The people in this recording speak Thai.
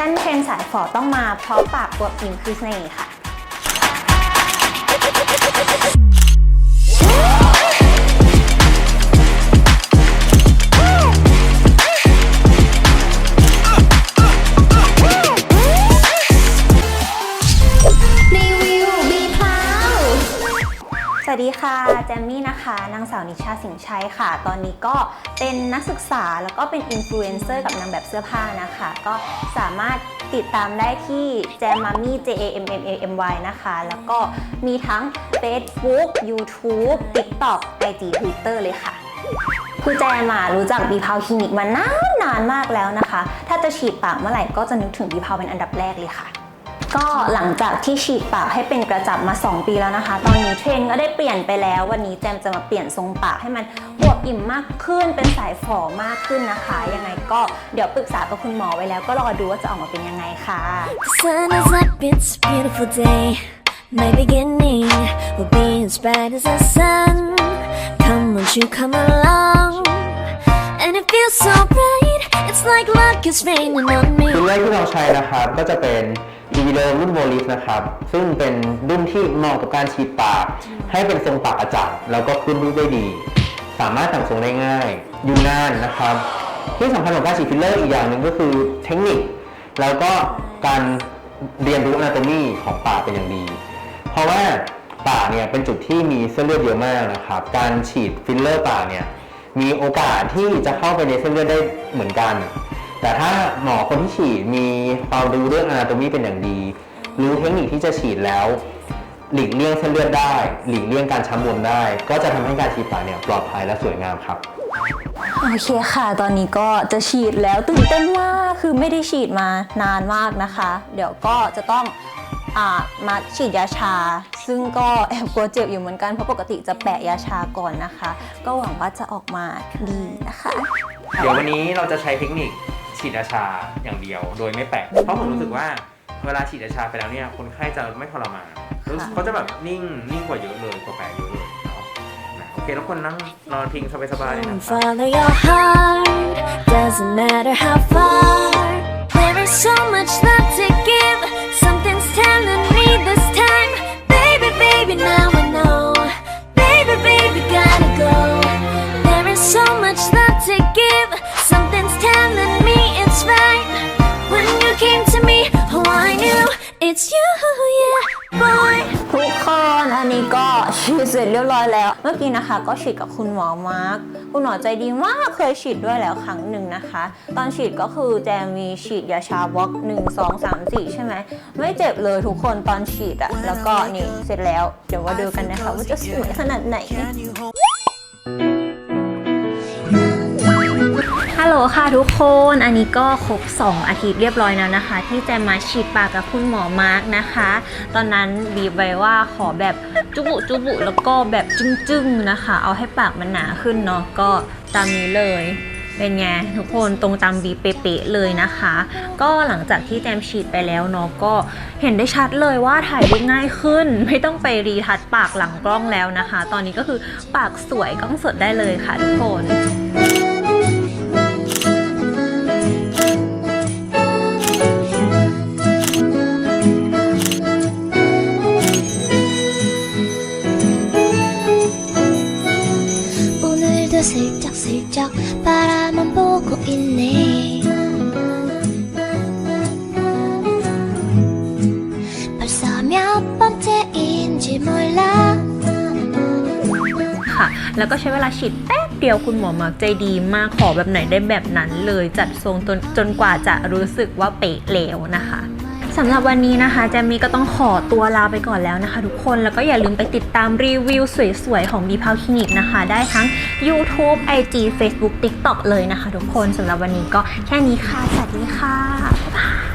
ชั่นเทรนสายฝอต้องมาเพราะปากปวดอิ่มคือเสน่ห์ค่ะ วัสดีค่ะ แจมมี่นะคะ นางสาวนิชาสิงห์ชัยค่ะ ตอนนี้ก็เป็นนักศึกษาแล้วก็เป็นอินฟลูเอนเซอร์กับนางแบบเสื้อผ้านะคะ ก็สามารถติดตามได้ที่แจมมามี่ J A M M A M Y นะคะ แล้วก็มีทั้ง Facebook YouTube TikTok IG Twitter เลยค่ะคือแจมอะรู้จักบีพาวคลินิกมานานนานมากแล้วนะคะ ถ้าจะฉีดปากเมื่อไหร่ก็จะนึกถึงบีพาวเป็นอันดับแรกเลยค่ะ ก็หลังจากที่ฉีดปากให้เป็นกระจับมา 2 ปีแล้วนะคะ ตอนนี้เทรนก็ได้เปลี่ยนไปแล้ว วันนี้แจมจะมาเปลี่ยนทรงปากให้มันอวบอิ่มมากขึ้นเป็นสายฝอมากขึ้นนะคะ ยังไงก็เดี๋ยวปรึกษากับคุณหมอไว้แล้วก็รอดูว่าจะออกมาเป็นยังไงค่ะ sun is up, it's a beautiful day. My beginning will be as bright as the sun. Come, won't you come along? And it feels so bright, it's like luck is raining on me. รุ่นแรกที่เราใช้นะครับก็จะเป็นดีวิโดรุ่นโมลิสนะครับ ซึ่งเป็นรุ่นที่เหมาะกับการฉีดปาก ให้เป็นทรงปากอาจัดแล้วก็ขึ้นรูปได้ดี สามารถแต่งทรงได้ง่ายอยู่นานนะครับ ที่สำคัญของการฉีดฟิลเลอร์อีกอย่างหนึ่งก็คือเทคนิค แล้วก็การเรียนรู้อนาโตมีของปากเป็นอย่างดี เพราะว่าปากเนี่ยเป็นจุดที่มีเส้นเลือดเยอะมากนะครับ การฉีดฟิลเลอร์ปากเนี่ย มีโอกาสที่จะเข้าไปในเส้นเลือดได้เหมือนกัน แต่ถ้าหมอคนที่ฉีดมีความรู้เรื่องอนาโตมีเป็นอย่างดี รู้เทคนิคที่จะฉีดแล้ว หลีกเลี่ยงเส้นเลือดได้ หลีกเลี่ยงการช้ำบวมได้ ก็จะทำให้การฉีดปากเนี่ยปลอดภัยและสวยงามครับโอเคค่ะ ตอนนี้ก็จะฉีดแล้วตื่นเต้นมาก คือไม่ได้ฉีดมานานมากนะคะ เดี๋ยวก็จะต้อง มาฉีดยาชา ซึ่งก็แอบกลัวเจ็บอยู่เหมือนกัน เพราะปกติจะแปะยาชาก่อนนะคะ ก็หวังว่าจะออกมาดีนะคะ เดี๋ยววันนี้เราจะใช้เทคนิคฉีดยาชาอย่างเดียว โดยไม่แปะ เพราะผมรู้สึกว่าเวลาฉีดยาชาไปแล้วเนี่ยคนไข้จะไม่ทรมานรู้สึกเขาจะแบบนิ่งนิ่งกว่าเยอะเลยกว่าแปะเยอะเลยเนาะนะโอเคทุกคนนั่งนอนพิงสบายๆเลย And นะครับ follow your heart, doesn't matter how far. There is so much love to give. Something's telling me it's right. When you came to me, oh, I knew it's you, yeah, boy. ทุกคนอันนี้ก็ฉีดเสร็จเรียบร้อยแล้ว เมื่อกี้นะคะ ก็ฉีดกับคุณหมอมาร์คคุณหมอใจดีมากเคยฉีดด้วยแล้วครั้งหนึ่งนะคะ ตอนฉีดก็คือแจมมีฉีดยาชาบล็อก1 2 3 4 ใช่ไหม ไม่เจ็บเลยทุกคนตอนฉีดอะแล้วก็นี่เสร็จแล้ว เดี๋ยวมาดูกันนะคะว่าจะสวยขนาดไหน ค่ะทุกคนอันนี้ก็ครบ 2 อาทิตย์เรียบร้อยแล้วนะคะ ที่แจมมาฉีดปากกับคุณหมอมาร์กนะคะ ตอนนั้นบีบไว้ว่าขอแบบจุบุจุบุแล้วก็แบบจึ้งๆนะคะ เอาให้ปากมันหนาขึ้นเนาะก็ตามนี้เลยเป็นไงทุกคนตรงตามบีเป๊ะเลยนะคะ ก็หลังจากที่แจมฉีดไปแล้วเนาะก็เห็นได้ชัดเลยว่าถ่ายรูปง่ายขึ้น ไม่ต้องไปรีทัชปากหลังกล้องแล้วนะคะ ตอนนี้ก็คือปากสวยกล้องสดได้เลยค่ะทุกคน แล้วก็ใช้เวลาฉีดแป๊บเดียวคุณหมอมาร์กใจดีมากขอแบบไหนได้แบบนั้นเลยจัดทรงจนจนกว่าจะรู้สึกว่าเป๊ะแล้วนะคะสำหรับวันนี้นะคะแจมมี่ก็ต้องขอตัวลาไปก่อนแล้วนะคะ ทุกคนแล้วก็อย่าลืมไปติดตามรีวิวสวยๆ ของบีพาวคลินิกนะคะ ได้ทั้ง YouTube IG Facebook TikTok เลยนะคะ ทุกคนสำหรับวันนี้ก็แค่นี้ค่ะ สวัสดีค่ะบ๊ายบาย